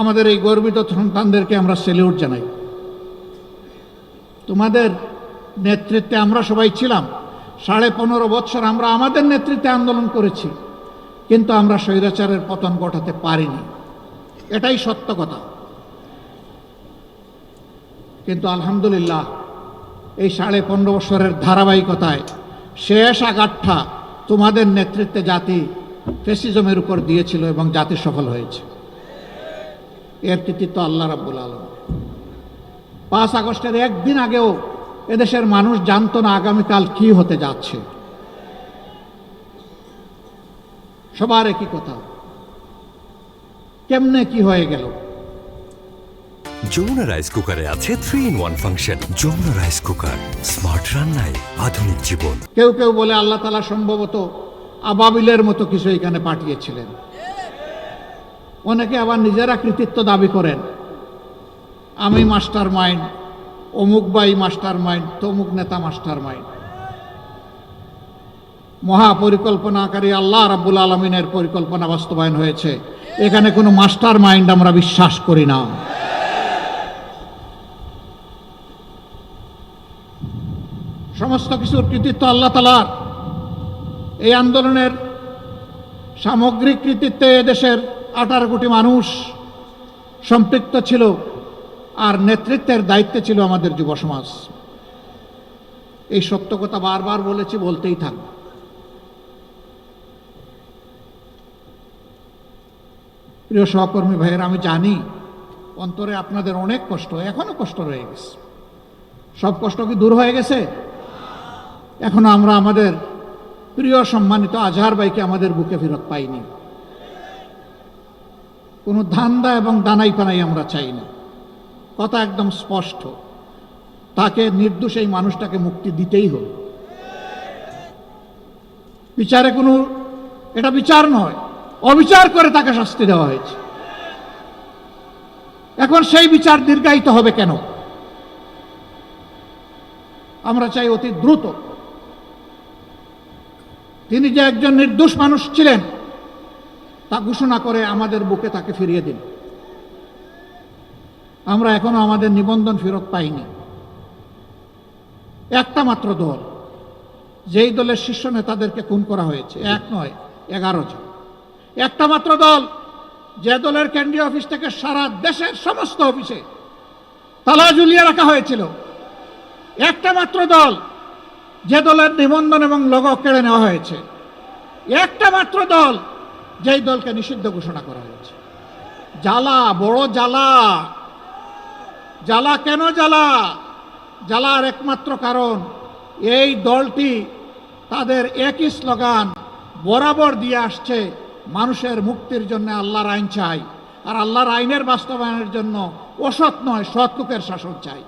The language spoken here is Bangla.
আমাদের এই গর্বিত সন্তানদেরকে আমরা সেলিউট জানাই। তোমাদের নেতৃত্বে আমরা সবাই ছিলাম। সাড়ে পনেরো বৎসর আমরা আমাদের নেতৃত্বে আন্দোলন করেছি, কিন্তু আমরা স্বৈরাচারের পতন ঘটাতে পারিনি। এটাই সত্য কথা। কিন্তু আলহামদুলিল্লাহ, এই সাড়ে পনেরো বছরের ধারাবাহিকতায় শেষ আঘাতটা তোমাদের নেতৃত্বে জাতি ফেসিজমের উপর দিয়েছিল এবং জাতি সফল হয়েছে। এর কৃতিত্ব আল্লাহ রাব্বুল আলম পাঁচ আগস্টের একদিন আগেও এদেশের মানুষ জানতো না আগামীকাল কি হতে যাচ্ছে। সবার একই কথা। কেমনে কি হয়ে গেল? যমুনা রাইস কুকারে আছে three in one function Jamuna rice cooker. Smart রান্নায় আধুনিক জীবন। কেউ কেউ বলে আল্লাহ তালা সম্ভবত আবাবিলের মতো কিছু এখানে পাঠিয়েছিলেন। অনেকে আবার নিজেরা কৃতিত্ব দাবি করেন। আমি মাস্টার মাইন্ড অমুক বাই মাস্টার মাইন্ড তমুক নেতা মাস্টার মাইন্ড মহাপরিকল্পনাকারী আল্লাহ রাব্বুল আলমিনের পরিকল্পনা বাস্তবায়ন হয়েছে। এখানে কোনো মাস্টার মাইন্ড আমরা বিশ্বাস করি না। সমস্ত কিছুর কৃতিত্ব আল্লাহ তালার এই আন্দোলনের সামগ্রিক কৃতিত্বে দেশের আঠারো কোটি মানুষ সম্পৃক্ত ছিল আর নেতৃত্বের দায়িত্বে ছিল আমাদের যুব সমাজ। এই সত্য কথা বারবার বলেছি, বলতেই থাকব প্রিয় সহকর্মী ভাইয়ের, আমি জানি অন্তরে আপনাদের অনেক কষ্ট, এখনও কষ্ট রয়ে গেছে। সব কষ্ট কি দূর হয়ে গেছে? এখনও আমরা আমাদের প্রিয় সম্মানিত আজহার ভাইকে আমাদের বুকে ফেরত পাইনি। কোনো ধান্দা এবং দানাই পানাই আমরা চাই না। কথা একদম স্পষ্ট। তাকে নির্দোষ এই মানুষটাকে মুক্তি দিতেই হবে। বিচারে কোনো, এটা বিচার নয়, অবিচার করে তাকে শাস্তি দেওয়া হয়েছে। এখন সেই বিচার দীর্ঘায়িত হবে কেন? আমরা চাই অতি দ্রুত। তিনি যে একজন নির্দোষ মানুষ ছিলেন তা ঘোষণা করে আমাদের বুকে তাকে ফিরিয়ে দিন আমরা এখনও আমাদের নিবন্ধন ফেরত পাইনি। একটা মাত্র দল, যেই দলের শীর্ষ নেতাদেরকে খুন করা হয়েছে, এক নয়, এগারো জন। একটা মাত্র দল, যে দলের কেন্দ্রীয় অফিস থেকে সারা দেশের সমস্ত অফিসে তালা ঝুলিয়ে রাখা হয়েছিল। একটা মাত্র দল, যে দলের নিবন্ধন এবং লোগ কেড়ে নেওয়া হয়েছে। একটা মাত্র দল যেই দলকে নিষিদ্ধ ঘোষণা করা হয়েছে। জ্বালা, বড় জ্বালা। জ্বালা কেন জ্বালা? জ্বালার একমাত্র কারণ এই দলটি তাদের একই স্লোগান, বরাবর দিয়ে আসছে, মানুষের মুক্তির জন্য আল্লাহর আইন চাই। আর আল্লাহর আইনের বাস্তবায়নের জন্য অসৎ নয়, সৎ লোকের শাসন চাই।